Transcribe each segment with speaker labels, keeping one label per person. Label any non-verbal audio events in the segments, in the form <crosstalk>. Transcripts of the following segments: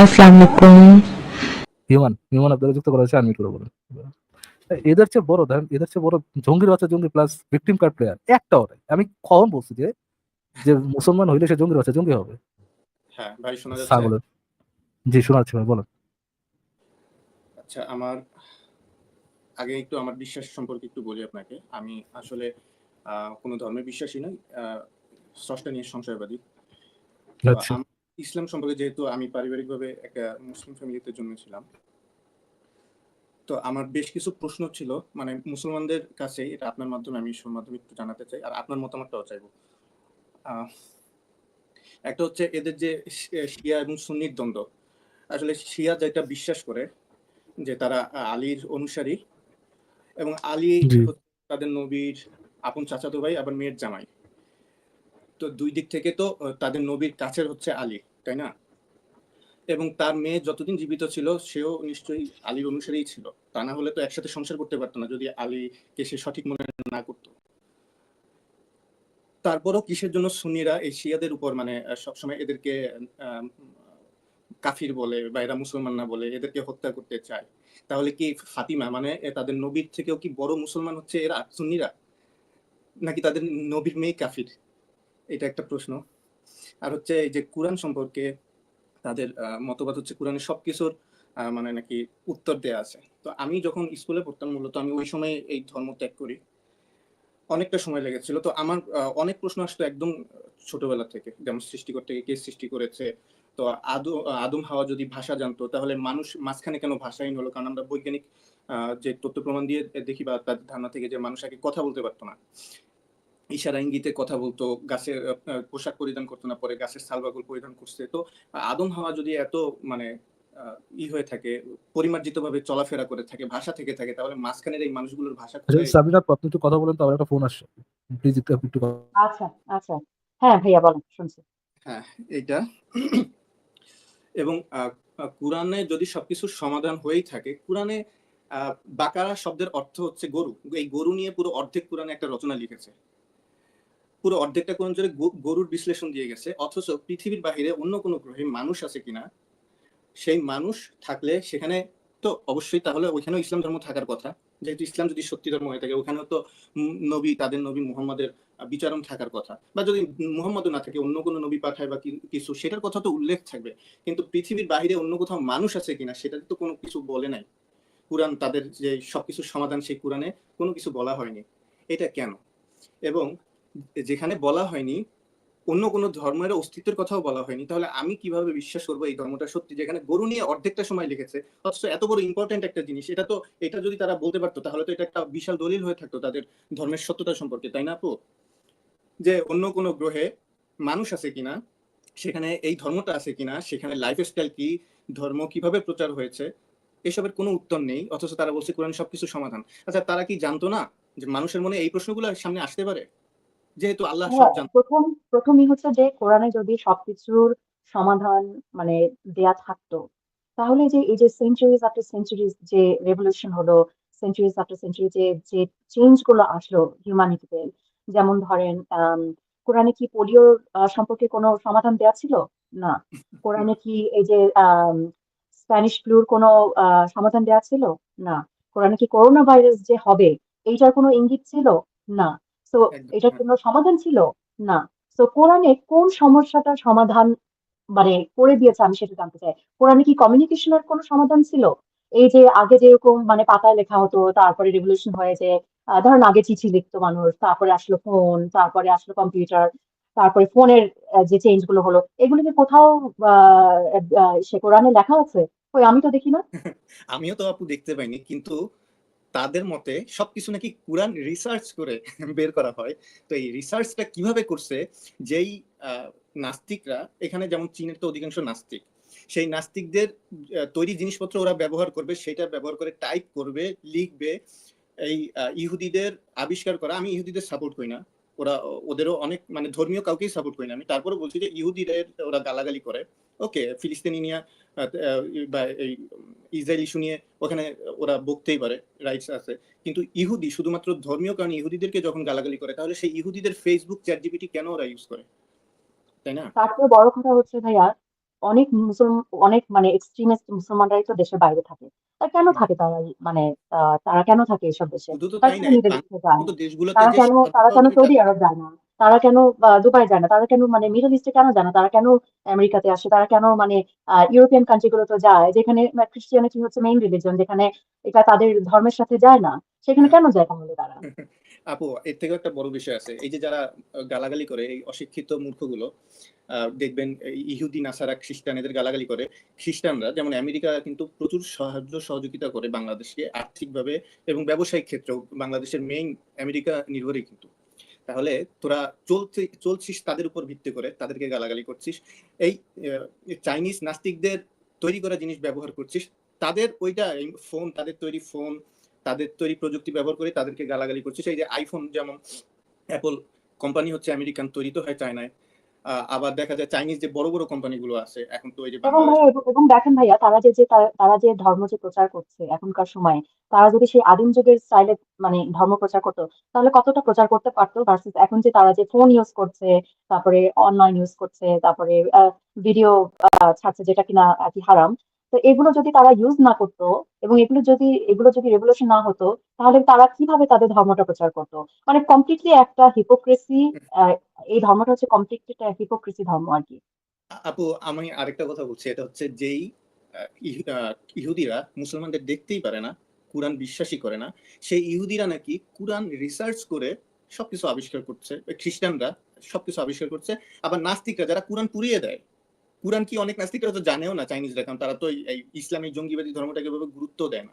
Speaker 1: আসসালামু আলাইকুম
Speaker 2: human human আপনারা যুক্ত করা হয়েছে আনমিউট করে বলুন। এদের চেয়ে বড় ধরেন এদের চেয়ে বড় জঙ্গির বাচ্চা জঙ্গি প্লাস ভিকটিম কার্ড প্লেয়ার একটাও নাই আমি কখন বলছি যে যে মুসলমান হইলে সে জঙ্গির বাচ্চা জঙ্গি হবে?
Speaker 3: হ্যাঁ ভাই শোনা যাচ্ছে।
Speaker 2: ছাগলের। জি শোনাচ্ছি ভাই বলেন।
Speaker 3: আচ্ছা আমার আগে একটু আমার বিশ্বাস সম্পর্কে একটু বলি আপনাকে। আমি আসলে আহ, কোনো ধর্মে বিশ্বাসী নই আহ, স্রষ্টা নিয়ে সংশয়বাদী। ইসলাম সম্পর্কে যেহেতু আমি পারিবারিকভাবে একটা মুসলিম ফ্যামিলিতে জন্মেছিলাম তো আমার বেশ কিছু প্রশ্ন ছিল। মানে মুসলমানদের কাছে এটা আপনার মাধ্যমে আমি ঈশ্বর মাধ্যমে একটু জানাতে চাই আর আপনার মতামতটাও চাইব। একটা হচ্ছে এদের যে শিয়া এবং সুন্নির দ্বন্দ্ব। আসলে শিয়া যেটা বিশ্বাস করে যে তারা আলীর অনুসারী এবং আলী তাদের নবীর আপন চাচাতো ভাই আবার মেয়ের জামাই। তো দুই দিক থেকে তো তাদের নবীর কাছের হচ্ছে আলী, তাই না? এবং তার মেয়ে যতদিন জীবিত ছিল, সেও নিশ্চয়ই আলীর অনুসারীই ছিল। তা না হলে তো একসাথে সংসার করতে পারতো না যদি আলীকে সে সঠিক মনে না করতো। তারপরও কিসের জন্য সুন্নিরা এই শিয়াদের উপর মানে সবসময় এদেরকে কাফির বলে বা এরা মুসলমান না বলে এদেরকে হত্যা করতে চায়, তাহলে কি ফাতিমা মানে তাদের নবীর থেকেও কি বড় মুসলমান হচ্ছে এরা, সুন্নিরা? নাকি তাদের নবীর মেয়ে কাফির? এটা একটা প্রশ্ন। আর হচ্ছে এই যে কোরআন সম্পর্কে তাদের মতবাদ হচ্ছে কোরআনের সবকিছুর মানে নাকি উত্তর দেয়া আছে। তো আমি যখন স্কুলে পড়তাম মূলত, আমি ওই সময় এই ধর্ম ত্যাগ করি। অনেকটা সময় লেগেছিল। তো আমার অনেক প্রশ্ন আসতো একদম ছোটবেলা থেকে। যেমন সৃষ্টি সৃষ্টিকর্তাকে কে সৃষ্টি করেছে? তো আদম আদম হাওয়া যদি ভাষা জানতো, তাহলে মানুষ মাঝখানে কেন ভাষাহীন হলো কারণ আমরা বৈজ্ঞানিক যে তথ্য প্রমাণ দিয়ে দেখি বা তার ধারণা থেকে যে মানুষ আগে কথা বলতে পারতো না। ইশারা ইঙ্গিতে কথা বলতো গাছের পোশাক পরিধান করতো না পরে গাছের সালবাগুল পরিধান করছে। তো আদম হাওয়া যদি এত মানে ই হয়ে থাকে পরিমার্জিত ভাবে চলাফেরা করে থাকে ভাষা থেকে থাকে তাহলে মাঝখানের এই মানুষগুলোর ভাষা
Speaker 2: সাবিনা আপনি একটু কথা বলেন তো আমার একটা ফোন আসছে। প্লিজ একটু একটু
Speaker 4: আচ্ছা আচ্ছা। হ্যাঁ ভাইয়া বলেন শুনছি।
Speaker 3: হ্যাঁ এইটা। এবং কোরআনে যদি সবকিছুর সমাধান হয়েই থাকে কোরআনে আহ, বাকারা শব্দের অর্থ হচ্ছে গরু। এই গরু নিয়ে পুরো অর্ধেক কোরআনে একটা রচনা লিখেছে। পুরো অর্ধেকটা জুড়ে গো- গরুর বিশ্লেষণ দিয়ে গেছে। অথচ পৃথিবীর বাহিরে অন্য কোনো গ্রহে মানুষ আছে কিনা, সেই মানুষ থাকলে সেখানে তো অবশ্যই তাহলে ওইখানেও ইসলাম ধর্ম থাকার কথা। যেহেতু ইসলাম যদি সত্যি ধর্ম হয়ে থাকে, ওখানেও তো নবী, তাদের নবী মুহাম্মাদের বিচারণ থাকার কথা। বা যদি মুহাম্মদও না থাকে, অন্য কোনো নবী পাঠায় বা কিছু, সেটার কথা তো উল্লেখ থাকবে। কিন্তু পৃথিবীর বাহিরে অন্য কোথাও মানুষ আছে কিনা সেটা তো কোনো কিছু বলে নাই। কোরআন তাদের যে সবকিছুর সমাধান, সেই কোরআনে কোনো কিছু বলা হয়নি। এটা কেন? এবং যেখানে বলা হয়নি, অন্য কোনো ধর্মের অস্তিত্বের কথাও বলা হয়নি, তাহলে আমি কীভাবে বিশ্বাস করব এই ধর্মটা সত্যি? যেখানে গরু নিয়ে অর্ধেকটা সময় লিখেছে, অথচ এত বড় ইম্পর্টেন্ট একটা জিনিস, এটা তো, এটা যদি তারা বলতে পারতো, তাহলে তো এটা একটা বিশাল দলিল হয়ে থাকতো তাদের ধর্মের সত্যতা সম্পর্কে, তাই না আপু? যে অন্য কোনো গ্রহে মানুষ আছে কিনা, সেখানে এই ধর্মটা আছে কিনা, সেখানে লাইফ স্টাইল কি, ধর্ম কীভাবে প্রচার হয়েছে, এসবের কোনো উত্তর নেই, অথচ তারা বলছে কোরআন সবকিছু সমাধান। আচ্ছা তারা কি জানতো না যে মানুষের মনে এই প্রশ্নগুলো সামনে আসতে পারে? যেহেতু আল্লাহ সব
Speaker 4: হ্যাঁ, প্রথম প্রথমই হচ্ছে যে কোরআনে যদি সবকিছুর সমাধান মানে দেয়া থাকতো তাহলে যে এই যে সেঞ্চুরিজ আফটার সেঞ্চুরিজ যে রেভলিউশন হলো সেঞ্চুরিজ আফটার সেঞ্চুরি যে যে চেঞ্জগুলো আসলো হিউম্যানিটিতে যেমন ধরেন কোরআনে কি পোলিওর সম্পর্কে কোনো সমাধান দেয়া ছিল? না। কোরআনে কি এই যে স্প্যানিশ ফ্লুর কোনো সমাধান দেয়া ছিল? না। কোরআনে কি করোনা ভাইরাস যে হবে এইটার কোনো ইঙ্গিত ছিল? না। তো এটার
Speaker 3: হ্যাঁ।
Speaker 4: কোনো সমাধান ছিল? না। তো কোরআনে কোন সমস্যাটার সমাধান মানে করে দিয়েছে আমি সেটা জানতে চাই। কোরআনে কি কমিউনিকেশনের কোনো সমাধান ছিল? এই যে আগে যেরকম মানে পাতায় লেখা হতো তারপরে রেভলিউশন হয়ে যে আহ, ধরেন আগে চিঠি লিখতো মানুষ তারপরে আসলো ফোন তারপরে আসলো কম্পিউটার তারপরে ফোনের যে চেঞ্জগুলো হলো এগুলো কি কোথাও সে কোরআনে লেখা আছে? ওই আমি তো দেখি না। <laughs>
Speaker 3: আমিও তো আপু দেখতে পাইনি কিন্তু তাদের মতে সবকিছু নাকি কোরআন রিসার্চ করে বের করা হয়। তো এই রিসার্চটা কীভাবে করছে? যেই নাস্তিকরা, এখানে যেমন চীনের তো অধিকাংশ নাস্তিক, সেই নাস্তিকদের তৈরি জিনিসপত্র ওরা ব্যবহার করবে, সেটা ব্যবহার করে টাইপ করবে, লিখবে, এই ইহুদিদের আবিষ্কার করা। আমি ইহুদিদের সাপোর্ট করি না। ওরা, ওদেরও অনেক মানে ধর্মীয় কাউকেই সাপোর্ট করি না। আমি তারপরে বলছি যে ইহুদিদের ওরা গালাগালি করে। ওকে, ফিলিস্তিনি নিয়ে বা এই ইসরায়েল ইস্যু নিয়ে ওখানে ওরা বকতেই পারে রাইটস আছে। কিন্তু ইহুদি শুধুমাত্র ধর্মীয় কারণে ইহুদিদেরকে যখন গালাগালি করে, তাহলে সেই ইহুদিদের ফেসবুক চ্যাট জিপিটি কেন ওরা ইউজ করে? তাই না?
Speaker 4: তারপরে বড় কথা হচ্ছে ভাইয়া অনেক মুসলমান অনেক মানে এক্সট্রিমিস্ট মুসলমানরাই তো দেশের বাইরে থাকে। তা কেন থাকে তারা মানে তারা কেন থাকে এসব দেশে? তারা কেন তারা কেন সৌদি আরব যায় না? তারা কেন দুবাই যায় না? তারা কেন মানে মিডল ইস্টে কেন যায় না? তারা কেন আমেরিকাতে আসে? তারা কেন মানে ইউরোপিয়ান কান্ট্রি গুলোতে যায়? যেখানে খ্রিস্টিয়ানিটি হচ্ছে মেইন রিলিজন যেখানে এটা তাদের ধর্মের সাথে যায় না? সেখানে কেন যায় তাহলে তারা? <laughs>
Speaker 3: আপু, এর থেকেও একটা বড় বিষয় আছে। এই যে যারা গালাগালি করে, এই অশিক্ষিত মূর্খগুলো দেখবেন ইহুদি, নাসারা খ্রিস্টান, এদের গালাগালি করে। খ্রিস্টানরা, যেমন আমেরিকা কিন্তু প্রচুর সাহায্য, সহযোগিতা করে বাংলাদেশকে আর্থিকভাবে এবং ব্যবসায়িক ক্ষেত্রেও। বাংলাদেশের মেইন আমেরিকা নির্ভরই কিন্তু। তাহলে তোরা চলতে, চলছিস তাদের উপর ভিত্তি করে, তাদেরকে গালাগালি করছিস। এই চাইনিজ নাস্তিকদের তৈরি করা জিনিস ব্যবহার করছিস। তাদের ওইটা ফোন তাদের তৈরি ফোন তাদের তৈরি প্রযুক্তি ব্যবহার করে তাদেরকে গালাগালি করছে। এই যে আইফোন যেমন অ্যাপল কোম্পানি হচ্ছে আমেরিকান তৈরি তো হয় চায়নায়। আবার দেখা যায় চাইনিজ যে বড় বড় কোম্পানিগুলো আছে এখন তো ওই যে
Speaker 4: এবং ভাইয়া এবং- দেখেন ভাইয়া তারা যে যে তারা তারা যে ধর্ম যে প্রচার করছে এখনকার সময়ে তারা যদি সেই আদিম যুগের স্টাইলে মানে ধর্ম প্রচার করতো তাহলে কতটা প্রচার করতে পারতো ভার্সেস এখন যে তারা যে ফোন ইউজ করছে তারপরে অনলাইন ইউজ করছে তারপরে ভিডিও ছাড়ছে যেটা কিনা আর কি হারাম তো এগুলো যদি তারা ইউজ না করতো এবং এগুলো যদি এগুলো যদি রেভলিউশন না হতো, তাহলে তারা কীভাবে তাদের ধর্মটা প্রচার করতো? মানে কমপ্লিটলি একটা হিপোক্রেসি এই ধর্মটা হচ্ছে কমপ্লিটলি একটা হিপোক্রেসি ধর্ম আর কি।
Speaker 3: আপু, আমি আরেকটা কথা বলছি, এটা হচ্ছে যেই ইহুদিরা মুসলমানদের দেখতেই পারে না, কোরআন বিশ্বাসই করে না, সেই ইহুদিরা নাকি কোরআন রিসার্চ করে সবকিছু আবিষ্কার করছে খ্রিস্টানরা সবকিছু আবিষ্কার করছে, আবার নাস্তিকরা যারা কোরআন পুড়িয়ে দেয় কোরআন কি অনেক নাস্তিকরা তো জানেও না চাইনিজরা, কারণ তারা তো এই- ইসলামিক জঙ্গিবাদী ধর্মটাকে এভাবে গুরুত্ব দেয় না।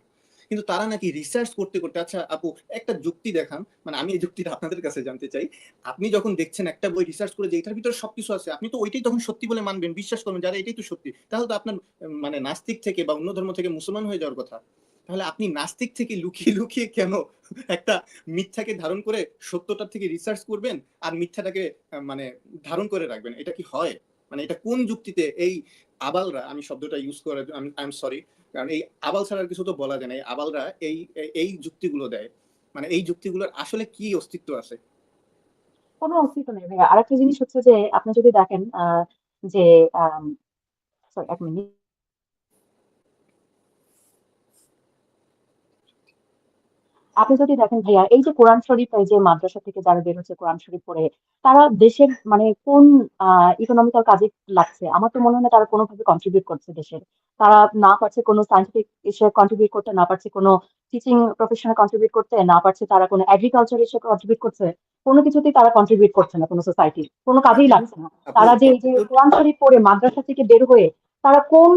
Speaker 3: কিন্তু তারা নাকি রিসার্চ করতে করতে আচ্ছা আপু, একটা যুক্তি দেখান। মানে আমি এই যুক্তিটা আপনাদের কাছে জানতে চাই। আপনি যখন দেখছেন একটা বই রিসার্চ করে যে এটার ভিতরে সবকিছু আছে, আপনি তো ওইটাই তখন সত্যি বলে মানবেন, বিশ্বাস করবেন যারা এটাই তো সত্যি। তাহলে তো আপনার মানে নাস্তিক থেকে বা অন্য ধর্ম থেকে মুসলমান হয়ে যাওয়ার কথা। তাহলে আপনি নাস্তিক থেকে লুকিয়ে লুকিয়ে কেন একটা মিথ্যাকে ধারণ করে সত্যটার থেকে রিসার্চ করবেন আর মিথ্যাটাকে মানে ধারণ করে রাখবেন? এটা কি হয়? মানে এটা কোন যুক্তিতে এই আবালরা, আমি শব্দটা ইউজ করে আই এম সরি কারণ এই আবাল ছাড়ার কিছু তো বলা যায় না। এই আবালরা এই, এই- যুক্তিগুলো দেয়। মানে এই যুক্তিগুলোর আসলে কি অস্তিত্ব আছে?
Speaker 4: কোনো অস্তিত্ব নেই ভাইয়া। আরেকটা জিনিস হচ্ছে যে, আপনি যদি দেখেন যে সরি এক মিনিট আপনি যদি দেখেন ভাইয়া এই যে কোরআন শরীফ এই যে মাদ্রাসা থেকে যারা বের হচ্ছে কোরআন শরীফ পড়ে তারা দেশের মানে কোন ইকোনমিক্যাল কাজে লাগছে? আমার তো মনে হয় না তারা কোনোভাবে কন্ট্রিবিউট করছে দেশের। তারা না পারছে কোনো সায়েন্টিফিক এসে কন্ট্রিবিউট করতে না পারছে কোনো টিচিং প্রফেশনে কন্ট্রিবিউট করতে না পারছে তারা কোনো এগ্রিকালচার এসে কন্ট্রিবিউট করছে। কোনো কিছুতেই তারা কন্ট্রিবিউট করছে না কোনো সোসাইটির কোনো কাজেই লাগছে না। তারা যে এই যে কোরআন শরীফ পড়ে মাদ্রাসা থেকে বের হয়ে তারা কোন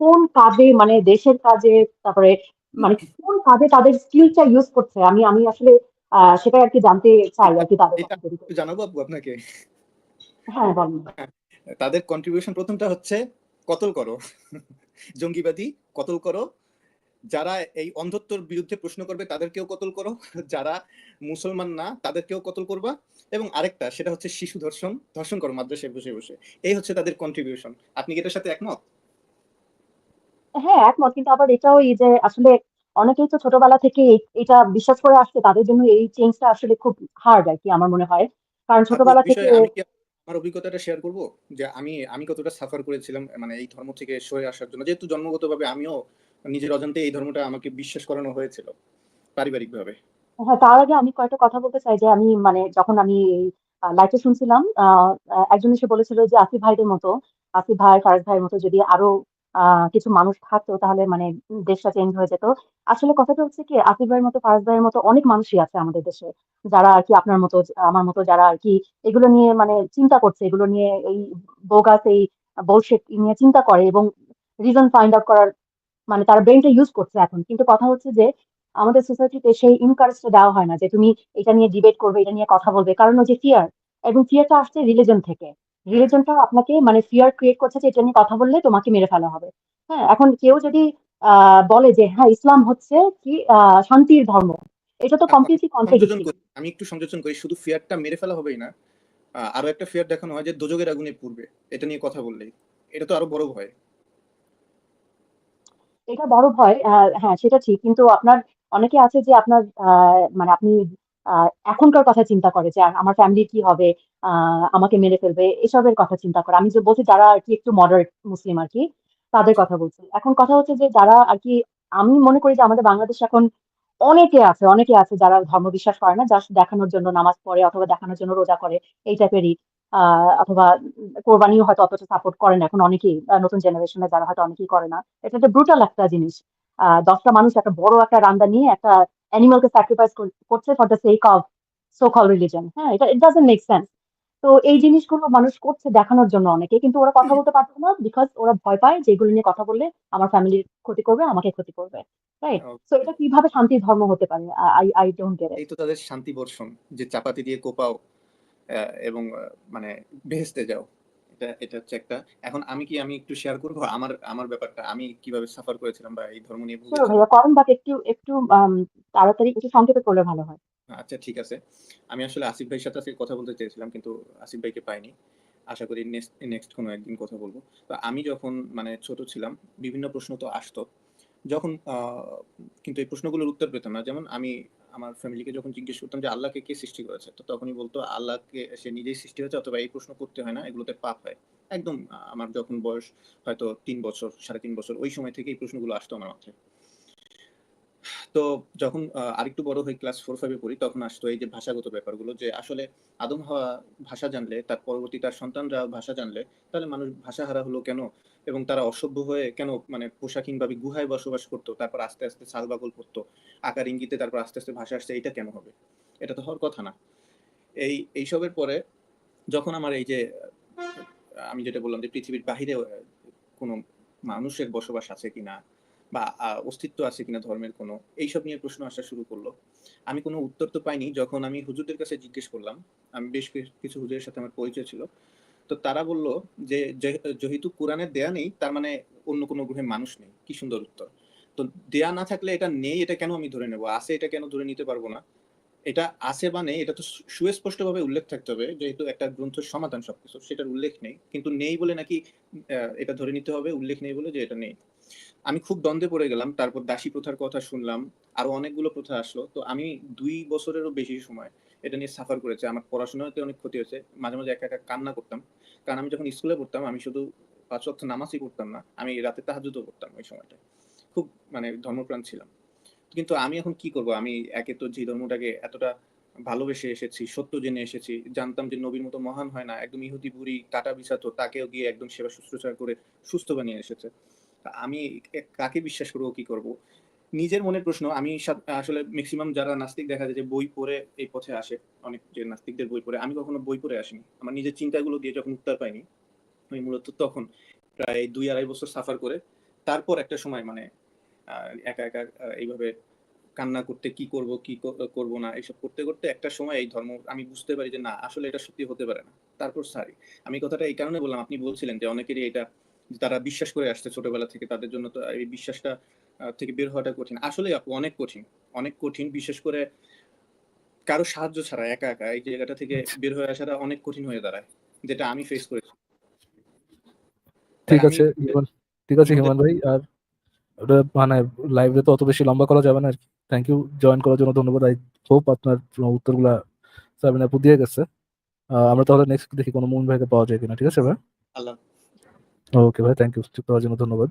Speaker 4: কোন কাজে মানে দেশের কাজে তারপরে মানে কোন কাজে তাদের স্কিলটা ইউজ করছে? আমি আমি আসলে আহ সেটা আর কি জানতে চাই আর কি তাদের
Speaker 3: জানাব আপু আপনাকে?
Speaker 4: হ্যাঁ বলেন।
Speaker 3: তাদের কন্ট্রিবিউশন প্রথমটা হচ্ছে কতল করো। জঙ্গিবাদী কতল করো। যারা এই অন্ধত্বর বিরুদ্ধে প্রশ্ন করবে তাদেরকেও কতল করো। যারা মুসলমান না তাদেরকেও কতল করবা। এবং আরেকটা সেটা হচ্ছে শিশু ধর্ষণ ধর্ষণ করো মাদ্রাসায় বসে বসে। এই হচ্ছে তাদের কন্ট্রিবিউশন আপনি কি এটার সাথে একমত?
Speaker 4: হ্যাঁ একমত। কিন্তু আবার এটাও এই যে আসলে অনেকেই তো ছোটবেলা থেকে এটা বিশ্বাস করে আসছে তাদের জন্য এই চেঞ্জটা আসলে খুব হার্ড আর কি আমার মনে হয়। কারণ ছোটবেলা থেকে
Speaker 3: আমি আমার অভিজ্ঞতাটা শেয়ার করব? যে আমি আমি কতটা সাফার করেছিলাম মানে এই ধর্ম থেকে সরে আসার জন্য। যেহেতু জন্মগতভাবে আমিও নিজের অজান্তে এই ধর্মটা আমাকে বিশ্বাস করানো হয়েছিল পারিবারিকভাবে।
Speaker 4: হ্যাঁ তার আগে আমি কয়েকটা কথা বলতে চাই যে আমি মানে যখন আমি লাইভে শুনছিলাম একজন এসে বলেছিল যে আসিফ ভাইদের মতো আসিফ ভাই ফারাজ ভাইয়ের মতো যদি আরও কিছু মানুষ থাকতো তাহলে মানে দেশটা চেঞ্জ হয়ে যেত। আসলে কথাটা হচ্ছে কি আসিফ ভাইয়ের মতো ফারাজ ভাইয়ের মতো অনেক মানুষই আছে আমাদের দেশে, যারা আর কি আপনার মতো, আমার মতো যারা আর কি এগুলো নিয়ে মানে চিন্তা করছে, এগুলো নিয়ে এই বোগাস, এই বোলশেট নিয়ে চিন্তা করে এবং রিজন ফাইন্ড আউট করার মানে তার ব্রেনটা ইউজ করছে এখন। কিন্তু কথা হচ্ছে যে, আমাদের সোসাইটিতে সেই ইনকারেজটা দেওয়া হয় না যে, তুমি এটা নিয়ে ডিবেট করবে, এটা নিয়ে কথা বলবে। কারণ ওই যে ফিয়ার এবং ফিয়ারটা আসছে রিলিজন থেকে। রিলিজনটা আপনাকে মানে ফিয়ার ক্রিয়েট করছে যে এটা নিয়ে কথা বললে তোমাকে মেরে ফেলা হবে। হ্যাঁ এখন কেউ যদি বলে যে হ্যাঁ ইসলাম হচ্ছে কি শান্তির ধর্ম এটা তো কমপ্লিটলি
Speaker 3: সংযোজন করি আমি একটু সংযোজন করি শুধু ফিয়ারটা মেরে ফেলা হবেই না আরও একটা ফেয়ার দেখানো হয় যে দোজগের আগুনে পূর্বে এটা নিয়ে কথা বললেই এটা তো আরও বড় ভয়।
Speaker 4: এটা বড় ভয় আহ, হ্যাঁ সেটা ঠিক কিন্তু আপনার অনেকে আছে যে আপনার আহ, মানে আপনি এখনকার কথা চিন্তা করে যে আমার ফ্যামিলি কি হবে? আমাকে মেরে ফেলবে? এসবের কথা চিন্তা করে। আমি যে বলছি, যারা আর কি একটু মডারেট মুসলিম আর কি, তাদের কথা বলছি। এখন কথা হচ্ছে যে, যারা আর কি, আমি মনে করি যে, আমাদের বাংলাদেশ এখন অনেকে আছে অনেকে আছে যারা ধর্ম বিশ্বাস করে না জাস্ট দেখানোর জন্য নামাজ পড়ে অথবা দেখানোর জন্য রোজা করে, এই টাইপেরই অথবা কোরবানিও হয়তো অতটা সাপোর্ট করে না। এখন অনেকেই নতুন জেনারেশনে যারা হয়তো অনেকেই করে না। এটা একটা ব্রুটাল একটা জিনিস। আহ, দশটা মানুষ একটা বড় একটা রান্দা নিয়ে একটা অ্যানিমালকে স্যাক্রিফাইস করছে for the sake of so call religion হ্যাঁ এটা ইট ডাজন্ট মেক সেন্স তো এই জিনিসগুলো মানুষ করছে দেখানোর জন্য অনেকে কিন্তু ওরা কথা বলতে পারছে না বিকজ ওরা ভয় পায় যে এগুলো নিয়ে কথা বললে আমার ফ্যামিলির ক্ষতি করবে আমাকে ক্ষতি করবে রাইট তো এটা কীভাবে শান্তির ধর্ম হতে পারে? আই আই ডোন্ট গেট
Speaker 3: এই তো তাদের শান্তি বর্ষণ যে চাপাতি দিয়ে কোপাও এবং মানে বেহেস্তে যাও। এটা এটা হচ্ছে একটা। এখন আমি কি আমি একটু শেয়ার করব? আমার আমার ব্যাপারটা আমি কীভাবে সাফার করেছিলাম বা এই ধর্ম নিয়ে ভুগেছিলাম
Speaker 4: ভাইয়া করেন বাট একটু একটু তাড়াতাড়ি একটু সংক্ষেপে করলে ভালো হয়।
Speaker 3: আচ্ছা ঠিক আছে। আমি আসলে আসিফ ভাইয়ের সাথে আজকে কথা বলতে চেয়েছিলাম কিন্তু আসিফ ভাইকে পাইনি। আশা করি নেক্সট নেক্সট কোনো একদিন কথা বলব। তো আমি যখন মানে ছোট ছিলাম বিভিন্ন প্রশ্ন তো আসতো। যখন কিন্তু এই প্রশ্নগুলোর উত্তর পেতাম না। যেমন আমি আমার ফ্যামিলিকে যখন জিজ্ঞেস করতাম যে, আল্লাহকে কে সৃষ্টি করেছে? তো তখনই বলতো, আল্লাহকে সে নিজেই সৃষ্টি হয়েছে, অথবা এই প্রশ্ন করতে হয় না, এগুলোতে পাপ হয়। একদম আমার যখন বয়স হয়তো তিন বছর, সাড়ে তিন বছর, ওই সময় থেকে এই প্রশ্নগুলো আসতো আমার মাথায়। তো যখন আরেকটু বড় হয়ে ক্লাস ফোর ফাইভে পড়ি, তখন আসতো এই যে ভাষাগত ব্যাপারগুলো যে আসলে আদম হওয়া ভাষা জানলে, তার পরবর্তী তার সন্তানরা ভাষা জানলে, তাহলে মানুষ ভাষা হারা হলো কেন? এবং তারা অসভ্য হয়ে কেন মানে পোশাকহীনভাবে গুহায় বসবাস করতো, তারপর আস্তে আস্তে সালবাগল পড়তো আকার ইঙ্গিতে তারপর আস্তে আস্তে ভাষা আসছে এটা কেন হবে? এটা তো হওয়ার কথা না। এই, এইসবের পরে যখন আমার এই যে, আমি যেটা বললাম যে পৃথিবীর বাহিরে কোনো মানুষের বসবাস আছে কিনা বা অস্তিত্ব আছে কিনা ধর্মের কোনো, এইসব নিয়ে প্রশ্ন আসা শুরু করল। আমি কোনো উত্তর তো পাইনি। যখন আমি হুজুরদের কাছে জিজ্ঞেস করলাম, আমি বেশ কিছু হুজুরের সাথে আমার পরিচয় ছিল, তো তারা বলল যে যেহেতু কোরআনে দেয়া নেই, তার মানে অন্য কোনো গ্রহে মানুষ নেই। কি সুন্দর উত্তর। তো দেয়া না থাকলে এটা নেই, এটা কেন আমি ধরে নেব? আছে এটা কেন ধরে নিতে পারব না? এটা আছে বা নেই, এটা তো সুস্পষ্টভাবে উল্লেখ থাকতে হবে, যেহেতু একটা গ্রন্থের সমাধান সবকিছু, সেটার উল্লেখ নেই। কিন্তু নেই বলে নাকি এটা ধরে নিতে হবে, উল্লেখ নেই বলে যে এটা নেই। আমি খুব দ্বন্দ্বে পড়ে গেলাম, তারপর দাসী প্রথার কথা শুনলাম, আরও অনেকগুলো প্রথা আসলো। তো আমি দুই বছরেরও বেশি সময় এটা নিয়ে সাফার করেছে। আমার পড়াশোনাতে অনেক ক্ষতি হয়েছে, মাঝে মাঝে একা একা কান্না করতাম। কারণ আমি যখন স্কুলে পড়তাম, আমি শুধু পাঁচ ওয়াক্ত নামাজই পড়তাম না, আমি রাতে তাহাজুদও পড়তাম ওই সময়টা খুব মানে ধর্মপ্রাণ ছিলাম। কিন্তু আমি এখন কি করব? আমি একে তো যে ধর্মটাকে এতটা ভালোবেসে এসেছি, সত্য জেনে এসেছি, জানতাম যে নবীর মতো মহান হয় না, একদম ইহুদি বুড়ি কাটা বিছাতো তাকেও গিয়ে একদম সেবা শুশ্রূষা করে সুস্থ বানিয়ে এসেছে। আমি কাকে বিশ্বাস করব, কি করব? নিজের মনের প্রশ্ন, আমি আসলে ম্যাক্সিমাম যারা নাস্তিক দেখা যায় যে বই পড়ে এই পথে আসে, অনেক যে নাস্তিকদের বই পড়ে, আমি কখনো বই পড়ে আসিনি। আমার নিজের চিন্তাগুলো দিয়ে যখন উত্তর পাইনি, আমি মূলত তখন প্রায় দুই আড়াই বছর সাফার করে, তারপর একটা সময় মানে একা একা এইভাবে কান্না করতে কি করব, কি কর- করব না, এইসব করতে করতে একটা সময় এই ধর্ম, আমি বুঝতে পারি যে না, আসলে এটা সত্যি হতে পারে না। তারপর সারি আমি কথাটা এই কারণে বললাম, আপনি বলছিলেন যে অনেকেরই এটা তারা বিশ্বাস করে আসছে ছোটবেলা থেকে তাদের জন্য তো এই বিশ্বাসটা থেকে বের হওয়াটা কঠিন। আসলে আপু অনেক কঠিন অনেক কঠিন বিশেষ করে কারও সাহায্য ছাড়া একা একা এই জায়গাটা থেকে বের হয়ে আসাটা অনেক কঠিন হয়ে দাঁড়ায় যেটা আমি ফেস করেছি।
Speaker 2: ঠিক আছে হিমান ঠিক আছে হিমান ভাই আর মানে লাইভে তো অত বেশি লম্বা করা যাবে না আর কি। থ্যাংক ইউ জয়েন করার জন্য ধন্যবাদ। আই হোপ আপনার উত্তরগুলা সাবিন আপু দিয়ে গেছে। আমরা তাহলে নেক্সট দেখি কোনো মুন ভাইকে পাওয়া যায় কিনা ঠিক আছে ভাই?
Speaker 3: আল্লাহ
Speaker 2: ওকে ভাই থ্যাংক ইউ করার জন্য ধন্যবাদ।